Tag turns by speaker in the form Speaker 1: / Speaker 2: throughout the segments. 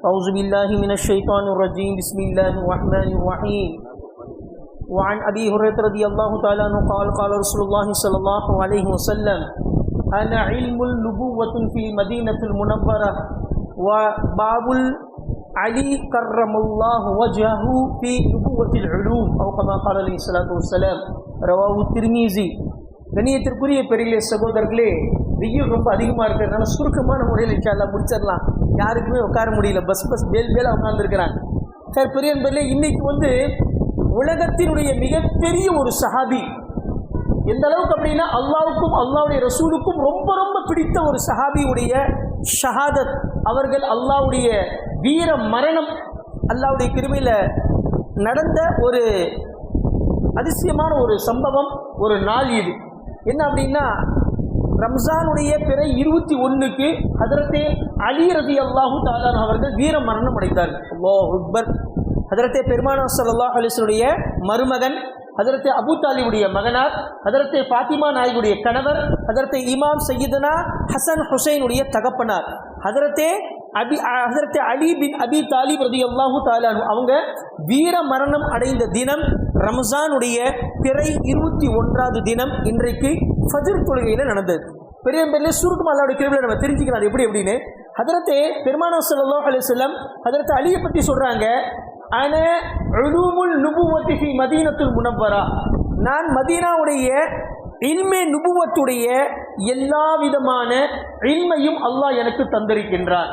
Speaker 1: أعوذ بالله من الشيطان الرجيم بسم الله الرحمن الرحيم وعن أبي هريرة رضي الله تعالى عنه قال قال رسول الله صلى الله عليه وسلم أنا علم النبوة في المدينة المنورة وباب علي كرم الله وجهه في نبوة العلوم أو كما قال عليه الصلاة والسلام رواه الترمذي கண்ணியத்திற்குரிய பெரிய சகோதரர்களே வெயில் ரொம்ப அதிகமாக இருக்கிறதுனால சுருக்கமான முறையில் இன்ஷால்லா முடிச்சிடலாம் யாருக்குமே உட்கார முடியல. பஸ் பஸ் பேல் பேலாக உட்காந்துருக்கிறாங்க சார் பெரிய நண்பர்களே இன்னைக்கு வந்து உலகத்தினுடைய மிகப்பெரிய ஒரு சஹாபி. எந்த அளவுக்கு அப்படின்னா அல்லாவுக்கும் அல்லாவுடைய ரசூலுக்கும் ரொம்ப ரொம்ப பிடித்த ஒரு சஹாபியுடைய ஷஹாதத். அவர்கள் அல்லாவுடைய வீர மரணம் அல்லாவுடைய கிருமையில் நடந்த ஒரு அதிசயமான ஒரு சம்பவம் ஒரு நாள் இது. என்ன அப்படின்னா ரம்ஜானுடைய பிற இருபத்தி ஒன்றுக்கு ஹதரத்தே அலி ரதி அல்லாஹு தாலான் அவர்கள் வீர மரணம் அடைந்தார்கள். அல்லாஹ் அக்பர். ஹதரத்தே பெருமானா சல்லாஹ் அலிசனுடைய மருமகன் ஹதரத்தே அபு தாலிவுடைய மகனார் ஹதரத்தே ஃபாத்திமா நாயகுடைய கணவர் ஹதரத்தே இமாம் சையீதனா ஹசன் ஹுசைனுடைய தகப்பனார். ஹதரத்தே அபி ஹதரத்தே அலி பின் அபி தாலிப் ரதி அல்லாஹு தாலானு அவங்க வீர மரணம் அடைந்த தினம் ரம்ஜானுடைய பிறை இருபத்தி ஒன்றாவது தினம் இன்றைக்கு ஃபஜர் தொழுகையில் நடந்தது. பெரிய பெரிய சுருக்கமாக அல்லாவுடைய கிருபியில் நம்ம தெரிஞ்சுக்கலாம் அது எப்படி எப்படின்னு. ஹதரத்தே பெருமானா சல்லாஹ் அலிஸ்லம் ஹதரத்தை அலியை பற்றி சொல்கிறாங்க அன நுபுவத்திகி மதீனத்துல் முனவரா நான் மதீனாவுடைய இல்மே நுபுவத்துடைய எல்லா விதமான இன்மையும் அல்லாஹ் எனக்கு தந்திருக்கின்றார்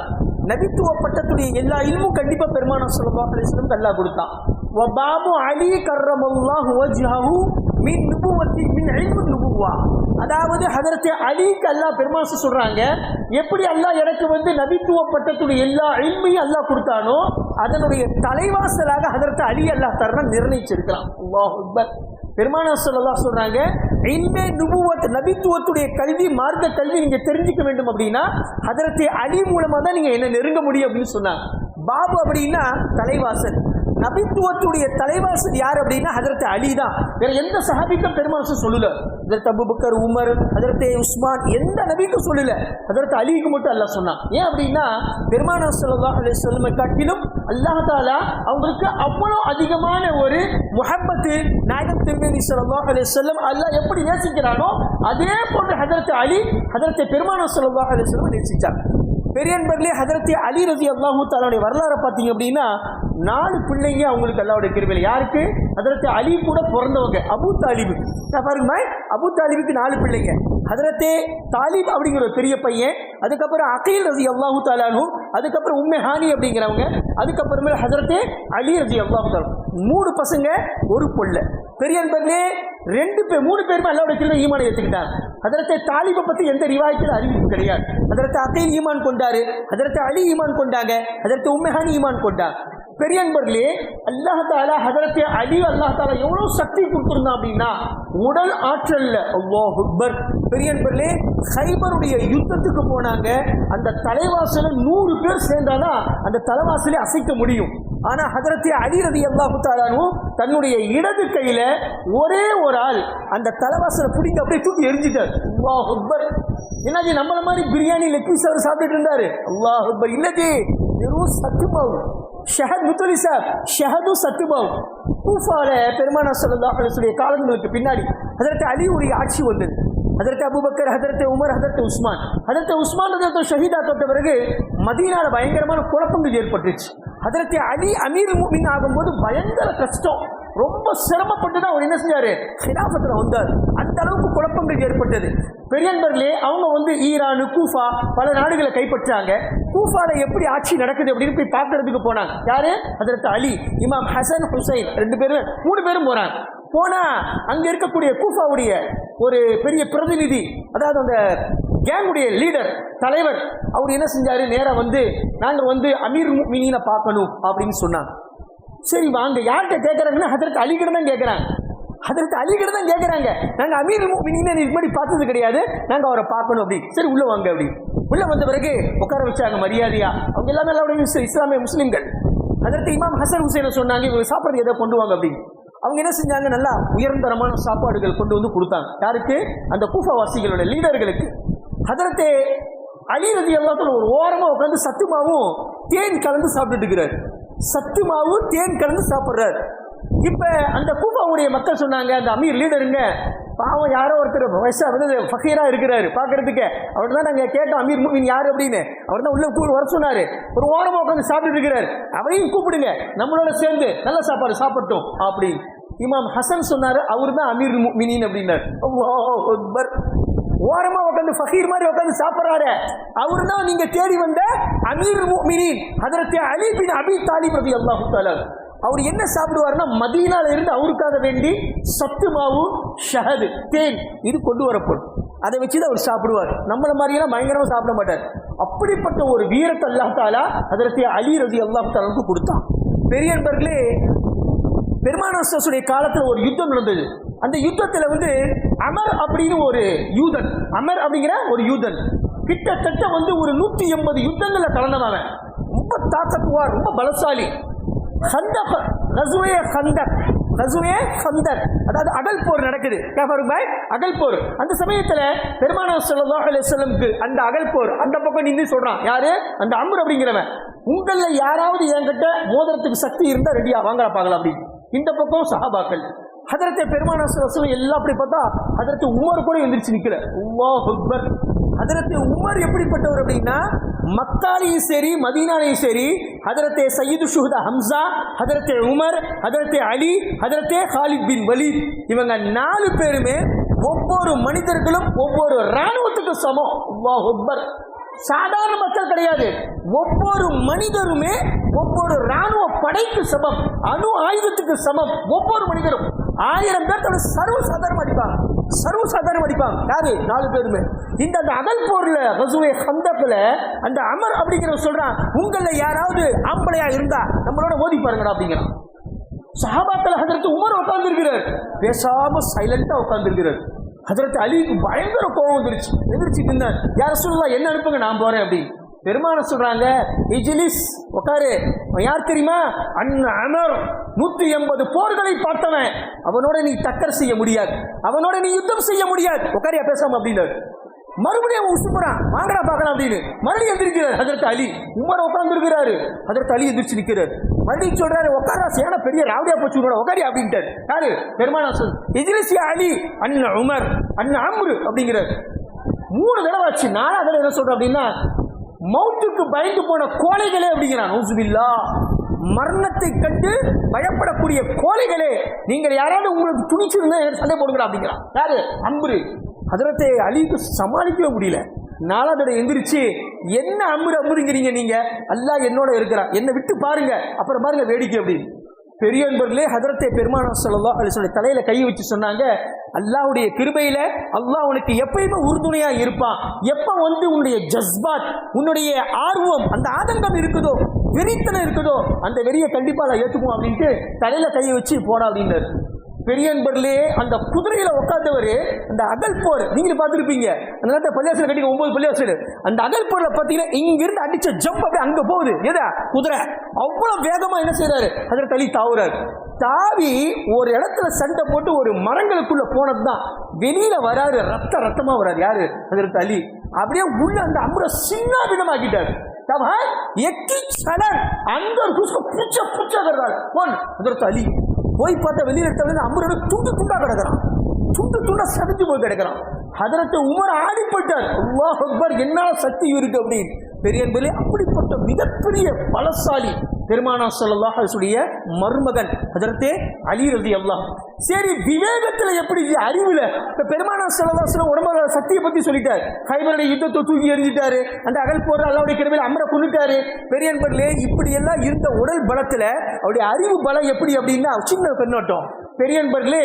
Speaker 1: நபித்துவ பட்டத்துடைய எல்லா இல்மும் கண்டிப்பாக பெருமானா சல்லாஹ் அலிஸ்லம் அல்லாஹ் கொடுத்தான். வபாபு அலி கர்ரமுல்லாஹு வஜ்ஹஹு மின் நுபுவத்தி மின் அழிவு நுபுவா. அதாவது ஹதரத்தை அலிக்கு அல்லாஹ் பெருமாசு சொல்கிறாங்க எப்படி அல்லாஹ் எனக்கு வந்து நபித்துவ பட்டத்துடைய எல்லா அழிமையும் அல்லாஹ் கொடுத்தானோ அதனுடைய தலைவாசலாக ஹதரத்தை அலி அல்லாஹ் தரணும் நிர்ணயிச்சிருக்கலாம் அல்லாஹ் அக்பர். பெருமானா சொல்லலா சொல்கிறாங்க இன்மே நுபுவத் நபித்துவத்துடைய கல்வி மார்க்க கல்வி நீங்கள் தெரிஞ்சுக்க வேண்டும் அப்படின்னா ஹதரத்தை அலி மூலமாக தான் நீங்கள் என்ன நெருங்க முடியும் அப்படின்னு சொன்னாங்க. பாபு அப்படின்னா தலைவாசல். நபித்துவத்துடைய தலைவாசல் யார் அப்படின்னா ஹதரத் அலி தான். வேற எந்த சஹாபிக்கும் பெருமாசம் சொல்லல. ஹதரத் அபுபக்கர் உமர் ஹதரத் உஸ்மான் எந்த நபிக்கும் சொல்லல. ஹதரத் அலிக்கு மட்டும் அல்லாஹ் சொன்னான். ஏன் அப்படின்னா பெருமான சல்லாஹ் அலி சொல்லுமை காட்டிலும் அல்லாஹ் தாலா அவங்களுக்கு அவ்வளோ அதிகமான ஒரு முஹப்பத்து நாயகம் திருமதி சல்லாஹ் அலி சொல்லம் அல்லாஹ் எப்படி நேசிக்கிறானோ அதே போன்று ஹதரத் அலி ஹதரத்தை பெருமான சல்லாஹ் அலி சொல்லம் நேசிச்சார். பெரியன்பர்களே ஹதரத்தி அலி ரதி அல்லாஹூ தாலாவுடைய வரலாறை பார்த்தீங்க அப்படின்னா நாலு பிள்ளைங்க அவங்களுக்கு அல்லாவுடைய கிருமையில் யாருக்கு? ஹதரத்தி அலி கூட பிறந்தவங்க. அபு தாலிபு. நான் அபு தாலிபுக்கு நாலு பிள்ளைங்க. அதரத்தே தாலிப் அப்படிங்கிற ஒரு பெரிய பையன் அதுக்கப்புறம் அகைல் ரதி அல்லாஹூ தாலானு அதுக்கப்புறம் உண்மை ஹானி அப்படிங்கிறவங்க அதுக்கப்புறமே ஹசரத்தே அலி ரதி அல்லாஹூ தாலா மூணு பசங்க ஒரு பொண்ணு. பெரியன்பர்லே ரெண்டு பேர் மூணு பேருமே அல்லாவுடைய கிருமை ஈமானை ஏற்றுக்கிட்டாங்க அதற்கு தாலிபை பற்றி எந்த ரிவாயத்தில் அறிவிப்பு கிடையாது. அதற்கு அத்தையில் ஈமான் கொண்டாரு அதற்கு அலி ஈமான் கொண்டாங்க அதற்கு ஹானி ஈமான் கொண்டாங்க. பெரியன்பர்களே அல்லாஹ் தாலா ஹதரத்தை அலி அல்லாஹ் தாலா எவ்வளோ சக்தி கொடுத்துருந்தா அப்படின்னா உடல் ஆற்றல்ல. அல்லாஹ் அக்பர். பெரியன்பர்களே ஹைபருடைய யுத்தத்துக்கு போனாங்க. அந்த தலைவாசல நூறு பேர் சேர்ந்தாதான் அந்த தலைவாசலை அசைக்க முடியும். ஆனா ஹதரத்தை அலி ரதி அல்லாஹு தாலானும் தன்னுடைய இடது கையில ஒரே ஒரு ஆள் அந்த தலைவாசலை பிடிக்க அப்படியே தூக்கி எரிஞ்சிட்டார். அல்லாஹ் அக்பர். என்னாச்சு நம்மள மாதிரி பிரியாணி லெக் பீஸ் அவர் சாப்பிட்டுட்டு இருந்தாரு. அல்லாஹ் அக்பர். இல்லஜி வெறும் சத்துமாவு ஷஹத் முத்தலி சார் ஷஹதும் சத்துமாவு கூஃபால பெருமானா சல்லா காலங்களுக்கு பின்னாடி அதற்கு அலியுடைய ஆட்சி வந்தது. அதற்கு அபுபக்கர் ஹதரத் உமர் ஹதரத் உஸ்மான். ஹதரத் உஸ்மான் ஹதரத் ஷஹீதா தொட்ட பிறகு மதீனால பயங்கரமான குழப்பங்கள் ஏற்பட்டுச்சு ஹதரத் அலி அமீர் மூமின் ஆகும்போது பயங்கர கஷ்டம். ரொம்ப சிரமப்பட்டு தான் அவர் என்ன செஞ்சார்? ஹிலாஃபத்தில் வந்தார். அந்த அளவுக்கு குழப்பங்கள் ஏற்பட்டது. பெரியன்பர்களே அவங்க வந்து ஈரானு கூஃபா பல நாடுகளை கைப்பற்றாங்க. கூஃபால எப்படி ஆட்சி நடக்குது அப்படின்னு போய் பார்க்கறதுக்கு போனாங்க. யாரு? அதற்கு அலி இமாம் ஹசன் ஹுசைன் ரெண்டு பேரும் மூணு பேரும் போறாங்க. போனா அங்க இருக்கக்கூடிய கூஃபாவுடைய ஒரு பெரிய பிரதிநிதி அதாவது அந்த கேங்குடைய லீடர் தலைவர் அவர் என்ன செஞ்சாரு? நேராக வந்து நாங்கள் வந்து அமீர் மீனை பார்க்கணும் அப்படின்னு சொன்னாங்க. சரி வாங்க. யார்கிட்ட கேட்குறாங்கன்னா அதற்கு அலிகிட்ட தான் கேட்குறாங்க அதற்கு அலிகிட்ட தான் கேட்குறாங்க நாங்கள் அமீர் மீனை இதுக்கு முன்னாடி பார்த்தது கிடையாது. நாங்கள் அவரை பார்க்கணும் அப்படி சரி உள்ளே வாங்க அப்படி உள்ளே வந்த பிறகு உட்கார வச்சாங்க மரியாதையா? அவங்க எல்லாமே எல்லாருடைய இஸ்லாமிய முஸ்லீம்கள். அதற்கு இமாம் ஹசன் ஹுசைனை சொன்னாங்க இவங்க சாப்பாடு எதை கொண்டு வாங்க அப்படின்னு. அவங்க என்ன செஞ்சாங்க? நல்லா உயர்ந்தரமான சாப்பாடுகள் கொண்டு வந்து கொடுத்தாங்க. யாருக்கு? அந்த கூஃபாவாசிகளோட லீடர்களுக்கு. அதற்கு அலி ரதி எல்லாத்துல ஒரு ஓரமாக உட்காந்து சத்துமாவும் தேன் கலந்து சாப்பிட்டுட்டு இருக்கிறார். சத்து தேன் கலந்து சாப்பிட்றாரு. இப்போ அந்த கூபாவுடைய மக்கள் சொன்னாங்க அந்த அமீர் லீடருங்க பாவம் யாரோ ஒருத்தர் வயசாக வந்து ஃபகீராக இருக்கிறாரு. பார்க்குறதுக்கு. அவர் தான் நாங்கள் கேட்டோம் அமீர் மூவின் யார் அப்படின்னு. அவர் தான் உள்ளே கூப்பிட்டு வர சொன்னார். ஒரு ஓரமாக உட்காந்து சாப்பிட்டு இருக்கிறார். அவரையும் கூப்பிடுங்க. நம்மளோட சேர்ந்து நல்ல சாப்பாடு சாப்பிட்டோம் அப்படின்னு. இமாம் ஹசன் சொன்னார் அவர் தான் அமீர் மினின் அப்படின்னார். அல்லாஹ் ஓரமா உட்காந்து ஃபகீர் மாதிரி உட்காந்து சாப்பிட்றாரு. அவரு தான் நீங்க தேடி வந்த அமீர் மினின் அதற்கு அலி பின் அபி தாலிப் ரதி அல்லாஹு அவர் என்ன சாப்பிடுவாருன்னா மதீனால இருந்து அவருக்காக வேண்டி சத்து மாவு ஷஹது தேன் இது கொண்டு வரப்படும். அதை வச்சு தான் அவர் சாப்பிடுவார். நம்மள மாதிரியெல்லாம் பயங்கரமாக சாப்பிட மாட்டார். அப்படிப்பட்ட ஒரு வீரத்தை அல்லாஹ் தாலா அதற்கு அலி ரதி அல்லாஹ் தாலாவுக்கு கொடுத்தான். பெரியன்பர்களே பெருமானாசுடைய காலத்தில் ஒரு யுத்தம் நடந்தது. அந்த யுத்தத்தில் வந்து அமர் அப்படின்னு ஒரு யூதன் அமர் அப்படிங்கிற ஒரு யூதன். கிட்டத்தட்ட வந்து ஒரு நூற்றி எண்பது யுத்தங்களில் கலந்தவன் ரொம்ப தாக்கத்துவார் ரொம்ப பலசாலி. ஹந்தக் கசுவே ஹந்தக். கசுவே சந்தர் அதாவது அகல் போர் நடக்குது. பாய்? அகல் போர். அந்த சமயத்தில் பெருமான ஸல்லல்லாஹு அலைஹி அந்த அகல் போர் அந்த பக்கம் நின்று சொல்கிறான் யாரு? அந்த அம்பர் அப்படிங்கிறவன். உங்களில் யாராவது என்கிட்ட மோதிரத்துக்கு சக்தி இருந்தால் ரெடியாக வாங்கலாம் பார்க்கலாம் அப்படின்னு. இந்த பக்கம் சஹாபாக்கள். ஹதரத்தை பெருமான ரசூல் எல்லாம் அப்படி பார்த்தா ஹதரத்து உமர் கூட எந்திரிச்சு நிற்கல உமா அக்பர். ஹதரத்து உமர் எப்படிப்பட்டவர் அப்படின்னா மக்காலையும் சரி மதீனாலையும் சரி ஹதரத்தே சையீது ஷுஹதா ஹம்சா ஹதரத்தே உமர் ஹதரத்தே அலி ஹதரத்தே ஹாலித் பின் வலீத். இவங்க நாலு பேருமே ஒவ்வொரு மனிதர்களும் ஒவ்வொரு ராணுவத்துக்கும் சமம். உமா அக்பர். சாதாரண மக்கள் கிடையாது. ஒவ்வொரு மனிதருமே ஒவ்வொரு ராணுவ படைக்கு சமம். அணு ஆயுதத்துக்கு சமம். ஒவ்வொரு மனிதரும். ஆயிரம் பேர் தன்னை சர்வ சாதாரணம் அடிப்பாங்க. சர்வ சாதாரணம் அடிப்பாங்க. யாரு? நாலு பேருமே. இந்த அந்த அகல் போர்ல ரசுவே சந்தத்தில் அந்த அமர் அப்படிங்கிறவன் சொல்றான் உங்களில் யாராவது ஆம்பளையா இருந்தா நம்மளோட மோதி பாருங்கடா அப்படிங்கிறான். சஹாபாத்தில் ஹதரத்து உமர் உட்கார்ந்துருக்கிறார். பேசாம சைலண்டா உட்கார்ந்துருக்கிறார். ஹதரத்து அலிக்கு பயங்கர கோபம் வந்துருச்சு. எதிர்ச்சிட்டு நின்னார் யார் சொல்லலாம் என்ன அனுப்புங்க நான் போறேன் அப்படின்னு. பெருமான சொல்றாங்க இஜிலிஸ் உட்காரு யார் தெரியுமா? அண்ணன் அமர். நூத்தி எண்பது போர்களை பார்த்தவன். அவனோட நீ டக்கர் செய்ய முடியாது. அவனோட நீ யுத்தம் செய்ய முடியாது. உட்காரியா பேசாம அப்படின்னாரு மறுபடியும் அவன் உசுப்புறான் வாங்கடா பார்க்கலாம் அப்படின்னு. மறுபடியும் எந்திரிக்கிறார் அதற்கு அலி. உமர் உட்காந்துருக்கிறாரு அதற்கு அலி எந்திரிச்சு நிற்கிறார் மறுபடியும் சொல்றாரு உட்காரா சேன பெரிய ராவடியா போச்சு உன்னோட உட்காரி அப்படின்ட்டார். யாரு? பெருமானா சொல். எஜிலிசியா அலி அண்ணன் உமர் அண்ணன் அம்ரு அப்படிங்கிறார். மூணு தடவை ஆச்சு. நாலா தடவை என்ன சொல்றேன் அப்படின்னா மௌத்துக்கு பயந்து போன கோழைகளே அப்படிங்கிறான். நூசுபில்லா. மரணத்தை கண்டு பயப்படக்கூடிய கோழைகளே நீங்கள் யாராவது உங்களுக்கு துணிச்சிருந்தா எனக்கு சண்டை போடுங்களா அப்படிங்கிறான். யாரு? அம்புரு அதனத்தை அலிக்கு சமாளிக்கவே முடியல. நாலாவது எந்திரிச்சு என்ன அம்புரு அம்புருங்கிறீங்க நீங்க? அல்லாஹ் என்னோட இருக்கிறான். என்னை விட்டு பாருங்க. அப்புறம் பாருங்க வேடிக்கை அப்படின்னு. பெரிய அன்பர்களே ஹதரத்தை பெருமானா சொல்லலாம் சொல்லி தலையில கை வச்சு சொன்னாங்க அல்லாவுடைய கிருபையில அல்லாஹ் உனக்கு எப்பயுமே உறுதுணையா இருப்பான். எப்ப வந்து உன்னுடைய ஜஸ்பாத் உன்னுடைய ஆர்வம் அந்த ஆதங்கம் இருக்குதோ வெறித்தனம் இருக்குதோ அந்த வெறியை கண்டிப்பா அதை ஏத்துக்குவோம் அப்படின்ட்டு தலையில கையை வச்சு போடா அப்படின்னாரு பெரியன்பர்லே அந்த குதிரையில உட்கார்ந்தவர் அந்த அகல் போர் நீங்க பார்த்துருப்பீங்க அந்த நேரத்தை பள்ளியாசல் கட்டி ஒன்பது பள்ளியாசல் அந்த அகல் போர்ல பார்த்தீங்கன்னா இங்க இருந்து அடிச்ச ஜம்ப் அப்படியே அங்க போகுது எதா குதிரை அவ்வளவு வேகமா என்ன செய்யறாரு அதில் தள்ளி தாவுறாரு தாவி ஒரு இடத்துல சண்டை போட்டு ஒரு மரங்களுக்குள்ள போனதுதான் வெளியில வராரு ரத்த ரத்தமா வராரு யாரு அதற்கு அலி அப்படியே உள்ள அந்த அம்புரை சின்ன விடமாக்கிட்டாரு तब है एक ही क्षण अंदर उसको पूछा पूछा कर रहा है कौन हजरत अली போய் பார்த்தா வெளியில் எடுத்தவங்க அம்மரோட துண்டு துண்டாக கிடக்குறான். துண்டு துண்டா சதிச்சு போய் கிடக்கிறான். ஹதரத்தை உமர் ஆடிப்பட்டார். அல்லாஹ் அக்பர் என்ன சக்தி இருக்கு அப்படின்னு. பெரிய என்பதிலே அப்படிப்பட்ட மிகப்பெரிய பலசாலி பெருமானா சொல்லாஹுடைய மருமகன் அதற்கு அலி ரதி அல்லாஹ் சரி விவேகத்தில் எப்படி அறிவில்? இப்போ பெருமானா ஸல்லல்லாஹு அலைஹி உடம்புல சக்தியை பற்றி சொல்லிட்டார். ஹைபருடைய யுத்தத்தை தூக்கி எறிஞ்சிட்டாரு. அந்த அகல் போற அல்லாவுடைய கிருபையில அமர கொண்டுட்டாரு. பெரியன்பர்களே இப்படி எல்லாம் இருந்த உடல் பலத்தில் அவருடைய அறிவு பலம் எப்படி அப்படின்னா சின்ன பெண்ணோட்டம். பெரியன்பர்களே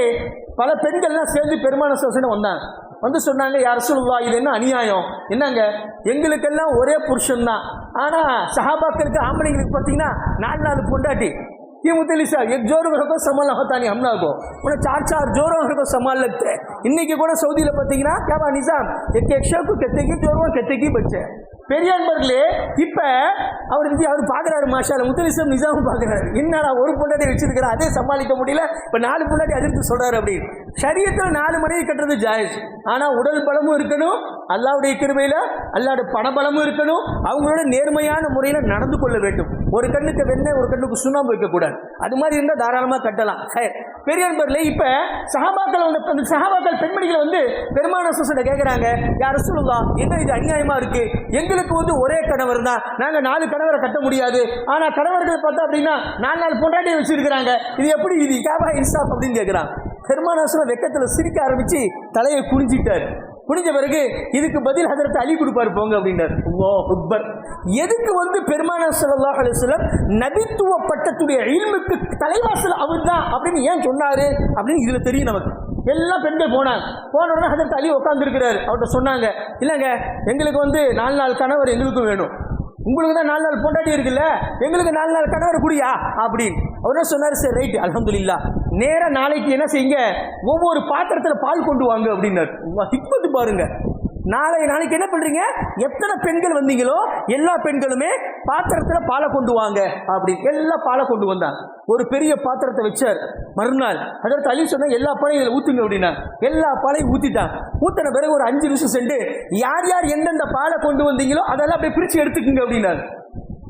Speaker 1: பல பெண்கள்லாம் சேர்ந்து பெருமான சோசனை வந்தாங்க. வந்து சொன்னாங்க யார் சொல்லுவா இது என்ன அநியாயம் என்னங்க எங்களுக்கெல்லாம் ஒரே புருஷன் தான் ஆனா சஹாபாக்களுக்கு ஆம்பளைங்களுக்கு பார்த்தீங்கன்னா நாலு நாலு பொண்டாட்டி ये मुतली साहब एक जोर को संभाल होता नहीं हमला को उन्हें चार चार जोरों को संभाल लगते हैं இன்னைக்கு கூட சவுதியில பார்த்தீங்கன்னா கேபா நிசாம் एक एक शो को कहते कि जोरों कहते कि बच्चे பெரியான்பர்களே இப்ப அவர் இருந்து அவர் பாக்குறாரு மாஷால முத்தலிசம் நிசாமும் பாக்குறாரு என்னடா ஒரு பொண்டாட்டி வச்சிருக்கிற அதே சமாளிக்க முடியல இப்ப நாலு பொண்டாட்டி அதிர்த்து சொல்றாரு அப்படின்னு சரியத்தில் நாலு மனைவி கட்டுறது ஜாயிஸ். ஆனால் உடல் பலமும் இருக்கணும் அல்லாவுடைய கிருபையில் அல்லாவுடைய பணபலமும் இருக்கணும் அவங்களோட நேர்மையான முறையில் நடந்து கொள்ள வேண்டும். ஒரு கண்ணுக்கு வெண்ணெய் ஒரு கண்ணுக்கு சுண்ணாம்பு வைக்கக்கூடாது. அது மாதிரி இருந்தால் தாராளமாக கட்டலாம். ஹே, பெரிய நண்பர்களே இப்போ சஹாபாக்கள் வந்து அந்த சஹாபாக்கள் பெண்மணிகளை வந்து பெருமான சுசனை கேட்குறாங்க யார் சொல்லுவா என்ன இது அநியாயமாக இருக்குது எங்களுக்கு வந்து ஒரே கணவர் தான். நாங்கள் நாலு கணவரை கட்ட முடியாது. ஆனால் கணவர்கள் பார்த்தா அப்படின்னா நாலு நாலு பொண்டாட்டியை வச்சிருக்கிறாங்க. இது எப்படி இது? கேபா இன்ஸ்டாப் அப்படின்னு கேட்குறான் ஹெர்மானாசுரம் வெக்கத்தில் சிரிக்க ஆரம்பித்து தலையை குனிஞ்சிட்டார். குனிஞ்ச பிறகு இதுக்கு பதில் ஹதரத் அலி கொடுப்பாரு போங்க அப்படின்னார். ஓ அக்பர். எதுக்கு வந்து பெருமானா சல்லா அலிஸ்லம் நபித்துவ பட்டத்துடைய இல்முக்கு தலைவாசல் அவர் தான் அப்படின்னு ஏன் சொன்னாரு? அப்படின்னு இதுல தெரியும் நமக்கு. எல்லாம் பெண்கள் போனாங்க. போன உடனே ஹதரத் அலி உட்காந்துருக்கிறார் அவர்கிட்ட சொன்னாங்க இல்லைங்க எங்களுக்கு வந்து நாலு நாள் கணவர் எங்களுக்கும் வேணும். உங்களுக்கு தான் நாலு நாள் பொண்டாட்டி இருக்குல்ல எங்களுக்கு நாலு நாள் கணவர் குடியா? அப்படின்னு. அவர் என்ன சொன்னார்? சரி ரைட் அலமதுல்லா நேர நாளைக்கு என்ன செய்யுங்க? ஒவ்வொரு பாத்திரத்தில் பால் கொண்டு வாங்க அப்படின்னாரு. ஹிக்மத்து பாருங்க. நாளை நாளைக்கு என்ன பண்றீங்க? எத்தனை பெண்கள் வந்தீங்களோ எல்லா பெண்களுமே பாத்திரத்தில் பாலை கொண்டு வாங்க அப்படி எல்லா பாலை கொண்டு வந்தாங்க. ஒரு பெரிய பாத்திரத்தை வச்சார். மறுநாள் அதற்கு அலி சொன்னா எல்லா பாலையும் இதில் ஊத்துங்க அப்படின்னா எல்லா பாலையும் ஊத்திட்டான் ஊத்தின பிறகு ஒரு அஞ்சு நிமிஷம் சென்று யார் யார் எந்தெந்த பாலை கொண்டு வந்தீங்களோ அதெல்லாம் அப்படியே பிரிச்சு எடுத்துக்கங்க அப்படின்னாரு.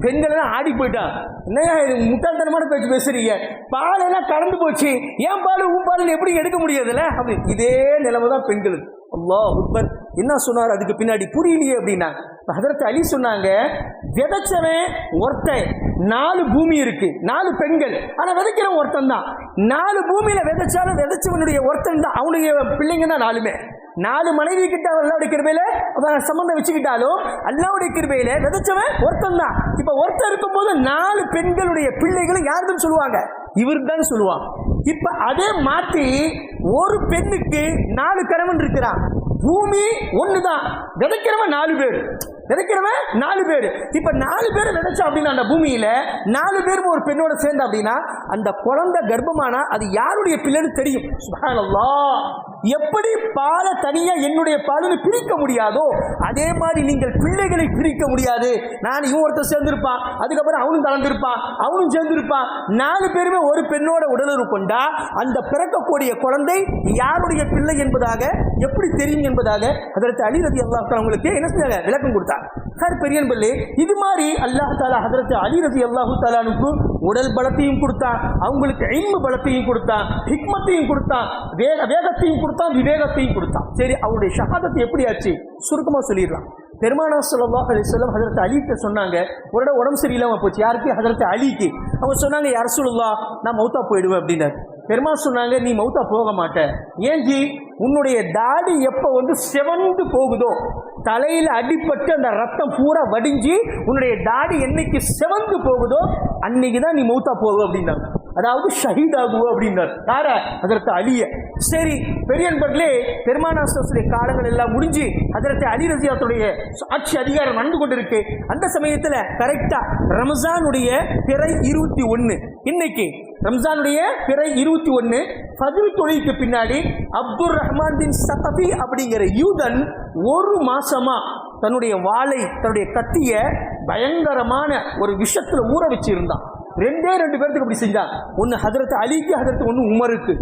Speaker 1: பெண்கள் எல்லாம் ஆடி போயிட்டான் என்னையா இது முட்டாள்தனமான பேச்சு பேசுறீங்க? பால் எல்லாம் கலந்து போச்சு. ஏன் பால் உன் பால் எப்படி எடுக்க முடியாதுல்ல? அப்படி. இதே நிலைமை தான் பெண்களுக்கு அல்லா அக்பர். என்ன சொன்னார்? அதுக்கு பின்னாடி புரியலையே அப்படின்னா அதற்கு அலி சொன்னாங்க விதைச்சவன் ஒருத்தன் நாலு பூமி இருக்கு. நாலு பெண்கள். ஆனால் விதைக்கிறவன் ஒருத்தன் தான். நாலு பூமியில் விதைச்சாலும் விதைச்சவனுடைய ஒருத்தன் தான். அவனுடைய பிள்ளைங்க தான் நாலுமே. நாலு மனைவி கிட்ட அல்லாவுடைய கிருபையில அவன் சம்பந்தம் வச்சுக்கிட்டாலும் அல்லாவுடைய கிருபையில விதைச்சவன் ஒருத்தன் தான். இப்ப ஒருத்தன் இருக்கும்போது நாலு பெண்களுடைய பிள்ளைகளும் யாருன்னு சொல்லுவாங்க? இவர் தான் சொல்லுவான். இப்ப அதே மாத்தி ஒரு பெண்ணுக்கு நாலு கணவன் இருக்கிறான். பூமி ஒண்ணுதான். விதைக்கிறவன் நாலு பேர். விதைக்கிறவன் நாலு பேர். இப்ப நாலு பேர் விதைச்சா அப்படின்னா அந்த பூமியில நாலு பேரும் ஒரு பெண்ணோட சேர்ந்த அப்படின்னா அந்த குழந்தை கர்ப்பமானா அது யாருடைய பிள்ளைன்னு தெரியும். சுப்ஹானல்லாஹ். எப்படி பாலை தனியா என்னுடைய பாலுன்னு பிரிக்க முடியாதோ அதே மாதிரி நீங்கள் பிள்ளைகளை பிரிக்க முடியாது. நான் இவன் ஒருத்தர் சேர்ந்திருப்பான் அதுக்கப்புறம் அவனும் கலந்திருப்பான் அவனும் சேர்ந்திருப்பான். நாலு பேருமே ஒரு பெண்ணோட உடலுறவு கொண்டா அந்த பிறக்கக்கூடிய குழந்தை யாருடைய பிள்ளை என்பதாக எப்படி தெரியும் என்பதாக அதற்கு அலி ரதி அல்லாஹ் அவங்களுக்கு என்ன செஞ்சாங்க விளக்கம் கொடுத்தார் சார் பெரியன் பிள்ளை இது மாதிரி அல்லாஹ் தாலா ஹதரத் அலி ரதி அல்லாஹு தாலானுக்கு உடல் பலத்தையும் கொடுத்தான் அவங்களுக்கு இல்மு பலத்தையும் கொடுத்தான் ஹிக்மத்தையும் கொடுத்தான் வேக வேகத்தையும் கொடுத்தான் விவேகத்தையும் கொடுத்தான் சரி அவருடைய ஷஹாதத்தை எப்படி ஆச்சு? சுருக்கமாக சொல்லிடலாம். பெருமானா சொல்லவா அலைஹி சொல்லம் ஹஜரத் அலிக்கு சொன்னாங்க ஒரு இடம் உடம்பு சரியில்லாமல் போச்சு. யாருக்கு? ஹஜரத் அலிக்கு. அவங்க சொன்னாங்க யார் சொல்லுவா நான் மௌத்தா போயிடுவேன் அப்படின்னாரு. பெருமா சொன்னாங்க நீ மௌத்தா போக மாட்ட. ஏன் ஜி உன்னுடைய தாடி எப்போ வந்து செவந்து போகுதோ தலையில் அடிப்பட்டு அந்த ரத்தம் பூரா வடிஞ்சு உன்னுடைய தாடி என்னைக்கு செவந்து போகுதோ அன்னைக்கு தான் நீ மௌத்தா போகுவ அப்படின்னாங்க. அதாவது ஷஹீத் அப்படின்னார். யார? அதற்கு அழிய சரி பெரியன்பர்களே பெருமானாசுடைய காலங்கள் எல்லாம் முடிஞ்சு அதற்கு அலி ரசியாத்துடைய ஆட்சி அதிகாரம் நடந்து கொண்டிருக்கு. அந்த சமயத்தில் கரெக்டாக ரமசானுடைய பிறை இருபத்தி ஒன்று இன்னைக்கு ரம்ஜானுடைய பிற இருபத்தி ஒன்று பதிவு தொழிலுக்கு பின்னாடி அப்துல் ரஹ்மான் பின் சதபி அப்படிங்கிற யூதன் ஒரு மாசமா தன்னுடைய வாளை தன்னுடைய கத்திய பயங்கரமான ஒரு விஷத்துல ஊற வச்சிருந்தான். ரெண்டே ரெண்டு பேர்த்துக்கு அப்படி செஞ்சான். ஒன்னு ஹதரத்து அலிக்கு ஹதரத்து ஒன்று உமருக்கு.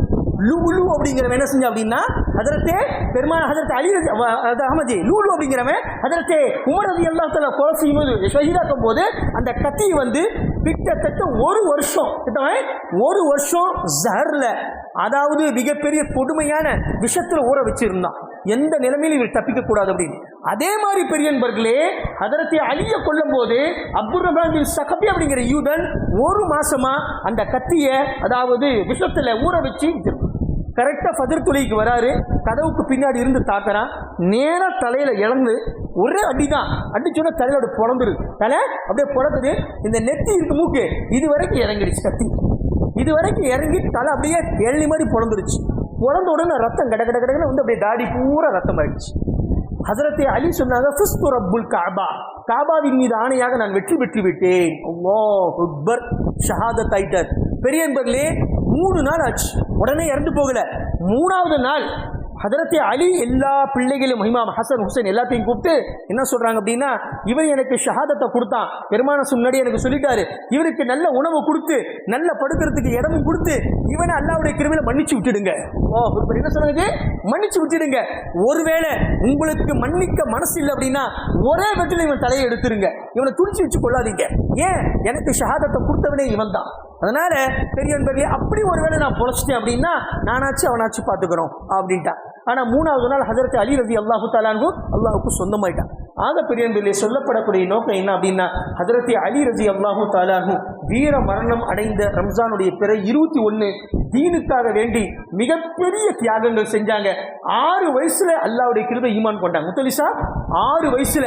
Speaker 1: லூலு அப்படிங்கிறவன் என்ன செஞ்சான் அப்படின்னா ஹதரத்தே பெருமான ஹதரத் அலி அகமதி லூலு அப்படிங்கிறவன் ஹதரத்தே உமர் ரதி அல்லா தலா கொலை செய்யும் போது ஷஹீதாக்கும் போது அந்த கத்தியை வந்து கிட்டத்தட்ட ஒரு வருஷம். கிட்டத்தட்ட ஒரு வருஷம் ஜஹர்ல. அதாவது மிகப்பெரிய கொடுமையான விஷத்தில் ஊற வச்சிருந்தான். எந்த நிலைமையில் இவர் தப்பிக்கக்கூடாது அப்படின்னு. அதே மாதிரி பெரியன்பர்களே அதரத்தை அழிய கொள்ளும் போது அப்துல் ரஹ்மான் பின் சகபி அப்படிங்கிற யூதன் ஒரு மாசமா அந்த கத்திய அதாவது விஷத்துல ஊற வச்சு கரெக்டாக ஃபதிர் துளிக்கு வராரு. கதவுக்கு பின்னாடி இருந்து தாக்குறான். நேராக தலையில் இழந்து ஒரே அடிதான். அடிச்சோன்னா தலையோட பொழந்துரு தலை அப்படியே பொழக்குது இந்த நெத்தி இருக்கு மூக்கு. இது வரைக்கும் இறங்கிடுச்சு கத்தி. இது வரைக்கும் இறங்கி தலை அப்படியே எள்ளி மாதிரி பிறந்துருச்சு பிறந்த உடனே ரத்தம் கட கட கடன்னு வந்து அப்படியே தாடி பூரா ரத்தம் ஆயிடுச்சு ஹசரத்தை அலி சொன்னாங்க "ஃபிஸ்து ரப்புல் காபா. காபாவின் மீது ஆணையாக நான் வெற்றி பெற்று விட்டேன். ஓ அக்பர். ஷஹாதத் ஆயிட்டார். பெரியன்பர்களே மூணு நாள் ஆச்சு. உடனே இறந்து போகல. மூணாவது நாள் ஹதரத்தே அலி எல்லா பிள்ளைகளும் இமாம் ஹசன் ஹுசைன் எல்லாத்தையும் கூப்பிட்டு என்ன சொல்கிறாங்க அப்படின்னா இவர் எனக்கு ஷஹாதத்தை கொடுத்தான். பெருமான முன்னாடி எனக்கு சொல்லிட்டாரு. இவருக்கு நல்ல உணவு கொடுத்து நல்ல படுக்கிறதுக்கு இடமும் கொடுத்து இவனை அல்லாவுடைய கிருமையில் மன்னிச்சு விட்டுடுங்க. ஓ என்ன சொல்லுங்க மன்னிச்சு விட்டுடுங்க. ஒருவேளை உங்களுக்கு மன்னிக்க மனசு இல்லை அப்படின்னா ஒரே வெட்டில் இவன் தலையை எடுத்துருங்க. இவனை துணிச்சு வச்சு கொள்ளாதீங்க. ஏன்? எனக்கு ஷஹாதத்தை கொடுத்தவனே இவன் தான் அதனால பெரியவன்பர்களே அப்படி ஒருவேளை நான் பொழைச்சிட்டேன் அப்படின்னா நானாச்சு அவனாச்சு பார்த்துக்கிறோம் அப்படின்ட்டான். ஆனால் மூணாவது நாள் ஹஜரத் அலி ரவி அல்லாஹு தாலானு அல்லாஹுக்கு சொந்தமாயிட்டான். ஆக பெரியவர்களே சொல்லப்படக்கூடிய நோக்கம் என்ன அப்படின்னா ஹஜரத் அலி ரஜி அல்லாஹு தாலானு வீர மரணம் அடைந்த ரம்ஜானுடைய பிற இருபத்தி ஒன்று தீனுக்காக வேண்டி மிகப்பெரிய தியாகங்கள் செஞ்சாங்க. ஆறு வயசுல அல்லாவுடைய கிருபை ஈமான் கொண்டாங்க. முத்தலிசா ஆறு வயசுல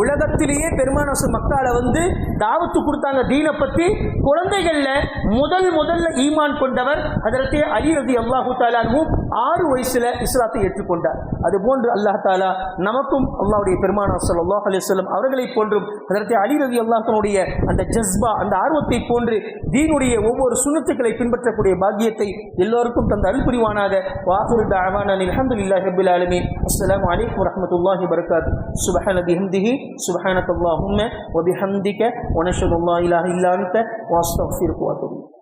Speaker 1: உலகத்திலேயே பெருமானசு மக்களை வந்து தாவத்து கொடுத்தாங்க தீனை பத்தி. குழந்தைகள்ல முதல் முதல்ல ஈமான் கொண்டவர் அதற்கு அலி ரதி அல்லாஹு தாலானு ஆறு வயசுல இஸ்லாத்தை ஏற்றுக்கொண்டார். அது போன்று அல்லாஹ் தாலா நமக்கும் அல்லாவுடைய பெருமானா ஸல்லல்லாஹு அலைஹி வஸல்லம் அவர்களை போன்றும் அதற்கு அலி ரவி அல்லாஹனுடைய அந்த ஜஸ்பா அந்த ஆர்வத்தை போன்று தீனுடைய ஒவ்வொரு சுண்ணத்துக்களை பின்பற்றக்கூடிய பாக்கியத்தை எல்லோருக்கும் தந்த அருள் புரிவானாக தாவான தஅவானா அல்ஹம்துலில்லாஹி ஹபில் ஆலமீன். அஸ்லாம் அலைக்கும் வரஹ்மத்துல்லாஹி வரகாத் சுபஹன பிஹம்திஹி சுப்ஹானக அல்லாஹும்ம ஒபிஹந்திக ஒனஷதுல்லா அல்லா இல்லாந்த இல்லா அன்த